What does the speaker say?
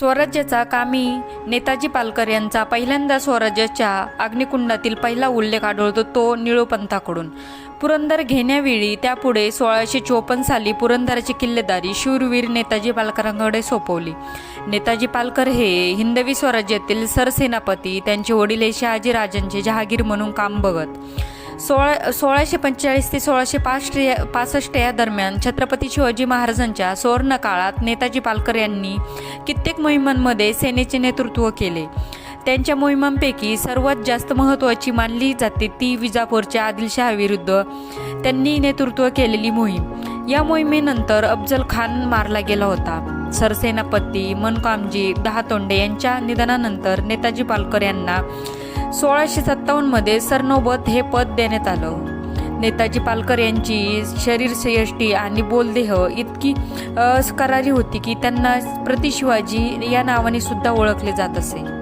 स्वराज्याचा कामी नेताजी पालकर यांचा पहिल्यांदा स्वराज्याच्या अग्निकुंडातील पहिला उल्लेख आढळतो तो निळोपंथाकडून. पुरंदर घेण्यावेळी त्यापुढे सोळाशे चोपन्न साली पुरंदराची किल्लेदारी शूरवीर नेताजी पालकरांकडे सोपवली. नेताजी पालकर हे हिंदवी स्वराज्यातील सरसेनापती त्यांचे वडील हे शहाजी राजांचे जहागीर म्हणून काम बघत. सोळा सोळाशे पंचेचाळीस ते सोळाशे पासष्ट या पासष्ट या दरम्यान छत्रपती शिवाजी महाराजांच्या सुवर्ण काळात नेताजी पालकर यांनी कित्येक मोहिमांमध्ये सेनेचे नेतृत्व केले. त्यांच्या मोहिमांपैकी सर्वात जास्त महत्त्वाची मानली जाते ती विजापूरच्या आदिलशहाविरुद्ध त्यांनी नेतृत्व केलेली मोहीम. या मोहिमेनंतर अफजल खान मारला गेला होता. सरसेनापती मनकामजी दहातोंडे यांच्या निधनानंतर नेताजी पालकर यांना सोळाशे सत्तावन्नमध्ये सरनोबत हे पद देण्यात आलं. नेताजी पालकर यांची शरीरश्रेष्ठी आणि बोलदेह इतकी करारी होती की त्यांना प्रतिशिवाजी या नावाने सुद्धा ओळखले जात असे.